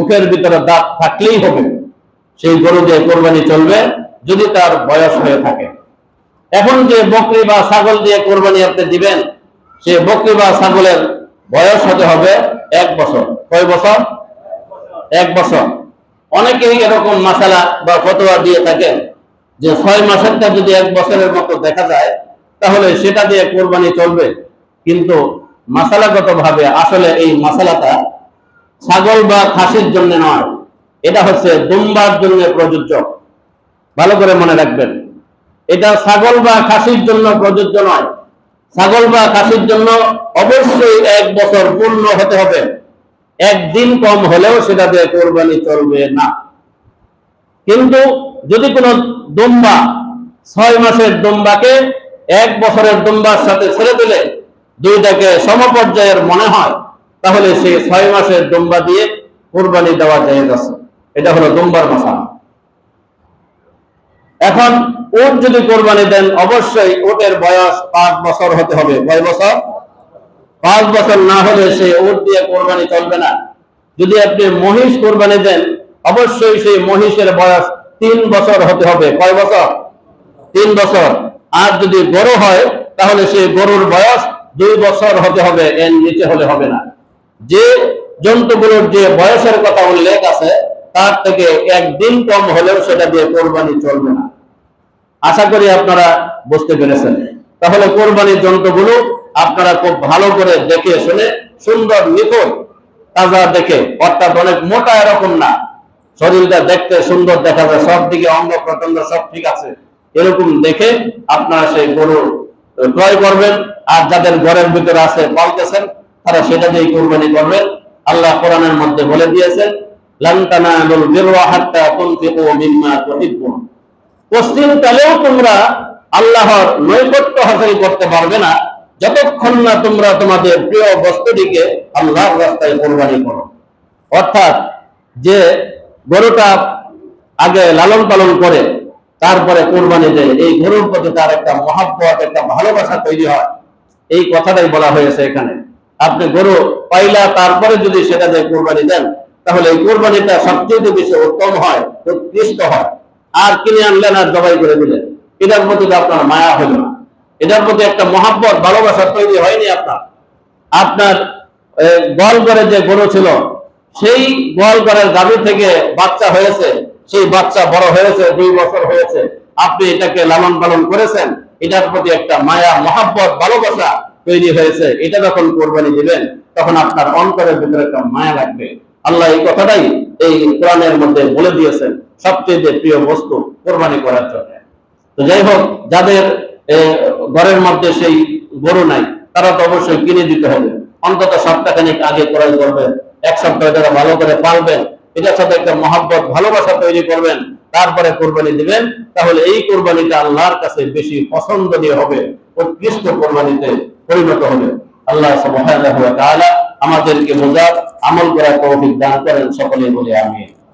মুখের ভিতরে দাঁত থাকলেই হবে। সেই গরু দিয়ে কোরবানি চলবে যদি তার বয়স হয়ে থাকে। এখন যে বকরি বা ছাগল দিয়ে কোরবানি আপনি দিবেন সে বকরি বা ছাগলের বয়স হতে হবে এক বছর। কয় বছর? এক বছর। অনেকেই এরকম মাসালা বা ফতোয়া দিয়ে থাকেন যে ছয় মাসেরটা যদি এক বছরের মতো দেখা যায়, তাহলে সেটা দিয়ে কোরবানি চলবে। কিন্তু মাসালাগত ভাবে আসলে এই মাসালাটা ছাগল বা খাসির জন্য নয়। এটা হচ্ছে দুম্বার জন্য প্রযোজ্য। ভালো করে মনে রাখবেন। এটা ছাগল বা খাসির জন্য প্রযোজ্য নয়। ছাগল বা খাসির জন্য অবশ্যই এক বছর পূর্ণ হতে হবে। একদিন কম হলেও সেটা দিয়ে কোরবানি চলবে না। কিন্তু যদি কোনো দুম্বা ছয় মাসের দুম্বাকে এক বছরের দুম্বার সাথে ছেড়ে দিলে দুইটাকে সমপর্যায়ের মনে হয় তাহলে সেই ছয় মাসের দুম্বা দিয়ে কোরবানি দেওয়া যায় আছে। এটা হলো দুম্বার মশা এখন উট যদি কোরবানি দেন, অবশ্যই উটের বয়স পাঁচ বছর হতে হবে। কয় বছর? পাঁচ বছর না হলে সে উট দিয়ে কোরবানি চলবে না। যদি আপনি মহিষ কোরবানি দেন, অবশ্যই সেই মহিষের বয়স তিন বছর হতে হবে। কয় বছর? তিন বছর। আর যদি গরু হয়, তাহলে সেই গরুর বয়স দুই বছর হতে হবে। এর নিচে হলে হবে না। যে জন্তুগুলোর যে বয়সের কথা উল্লেখ আছে, তার থেকে একদিন কম হলেও সেটা দিয়ে কোরবানি চলবে না। আশা করি আপনারা বুঝতে পেরেছেন। তাহলে কোরবানির যন্ত্রগুলো আপনারা খুব ভালো করে দেখে শুনে, সুন্দর, নিখুঁত, তাজা দেখে, অর্থাৎ অনেক মোটা এরকম না। শরীরটা দেখতে সুন্দর দেখা যায়, সব দিকে অঙ্গ প্রত্যঙ্গ সব ঠিক আছে। এরকম দেখে আপনারা সেই গরু ক্রয় করবেন। আর যাদের ঘরের ভিতরে আছে, পালতেছেন তারা সেটা দিয়ে কোরবানি করবেন আল্লাহ কোরআনের মধ্যে বলে দিয়েছেন যে গরুটা আগে লালন পালন করে, তারপরে কোরবানি দেয়, এই গরুর প্রতি তার একটা মহাব্বত, একটা ভালোবাসা তৈরি হয়। এই কথাটাই বলা হয়েছে এখানে। আপনি গরু পাইলা, তারপরে যদি সেটা দিয়ে কোরবানি দেন, তাহলে এই কোরবানিটা সবচেয়ে বেশি উত্তম হয়, উৎকৃষ্ট হয়। আর কিনে আনলেন আর জবাই করে দিলেন। এটার প্রতি আপনার মায়া হইল না। এটার প্রতি একটা মহাব্বত, ভালোবাসা তৈরি হয়নি আপনার। আপনার গোয়াল করে যে গরু ছিল, সেই গোয়াল করার দাবি থেকে বাচ্চা হয়েছে, সেই বাচ্চা বড় হয়েছে, দুই বছর হয়েছে। আপনি এটাকে লালন পালন করেছেন, এটার প্রতি একটা মায়া, মহাব্বত, ভালোবাসা তৈরি হয়েছে, এটা যখন কোরবানি দিবেন, তখন আপনার অন্তরের ভিতরে একটা মায়া লাগবে। আল্লাহ এই কথাটাই এই কোরআনের মধ্যে বলে দিয়েছেন, সবচেয়ে প্রিয় বস্তু কোরবানি করার জন্য। তো যাই হোক, যাদের ঘরের মধ্যে সেই গরু নাই, তারা তো অবশ্যই কিনে দিতে হবে। অন্তত সপ্তাহখানিক আগে ক্রয় করবেন, এক সপ্তাহ তারা ভালো করে পালবেন এটার সাথে একটা মহাব্বত, ভালোবাসা তৈরি করবেন, তারপরে কোরবানি দিবেন, তাহলে এই কোরবানিটা আল্লাহর কাছে বেশি পছন্দনীয় হবে, উৎকৃষ্ট কোরবানিতে পরিণত হলেন আল্লাহ সুবহানাহু ওয়া তাআলা আমাদেরকে বোঝার আমল করার তৌফিক দান করেন। সকলে বলে আমিন।